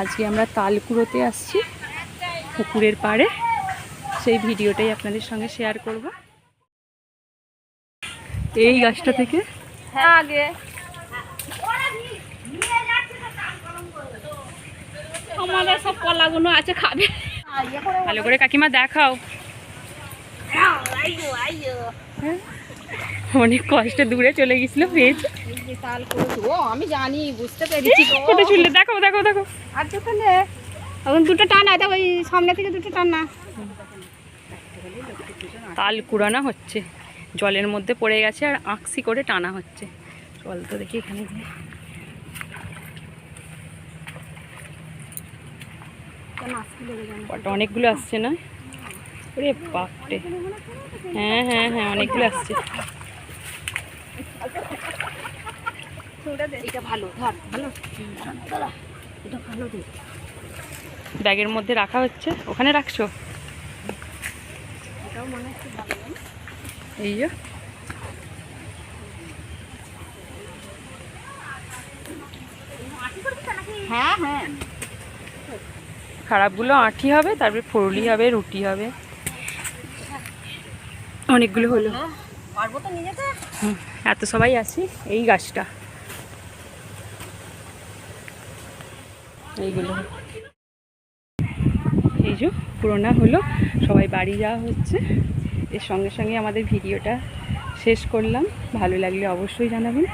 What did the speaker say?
আজকে আমরা তালকুড়োতে আসছি পুকুরের পাড়ে। সেই ভিডিওটাই আপনাদের সঙ্গে শেয়ার করব। এই গাছটা থেকে হ্যাঁ। আগে আমাদের সব কলাগুলো আছে খাবে। ভালো করে কাকিমা দেখাও। অনেক কষ্টে দূরে চলে গেছিল পেয়েছে তাল করেছি ও আমি জানি বুঝতে পেরেছি ফটো চুললে দেখো দেখো দেখো আর দুটো এখন দুটো টান আছে ওই সামনে থেকে দুটো টান তাল কুড়ানো হচ্ছে জলের মধ্যে পড়ে গেছে আর আঁকসি করে টানা হচ্ছে। চল তো দেখি এখানে গিয়ে। অনেকগুলো আসছে না? ওরে বাপরে। হ্যাঁ হ্যাঁ হ্যাঁ অনেকগুলো আসছে। এটা ভালো ধর ভালো। এটা ভালো দে। ব্যাগের মধ্যে রাখা হচ্ছে। ওখানে রাখছো? এটাও মনে হচ্ছে ভালো এই যে। হ্যাঁ হ্যাঁ। খারাপগুলো আঁটি হবে তারপরে ফুরুলি হবে রুটি হবে। অনেকগুলো হলো। হুম, এত সবাই আছি এই গাছটা। এইগুলো। এই যে পুরোনা হলো, সবাই বাড়ি যাওয়া হচ্ছে। এর সঙ্গে সঙ্গে আমাদের ভিডিওটা শেষ করলাম। ভালো লাগলে অবশ্যই জানাবেন।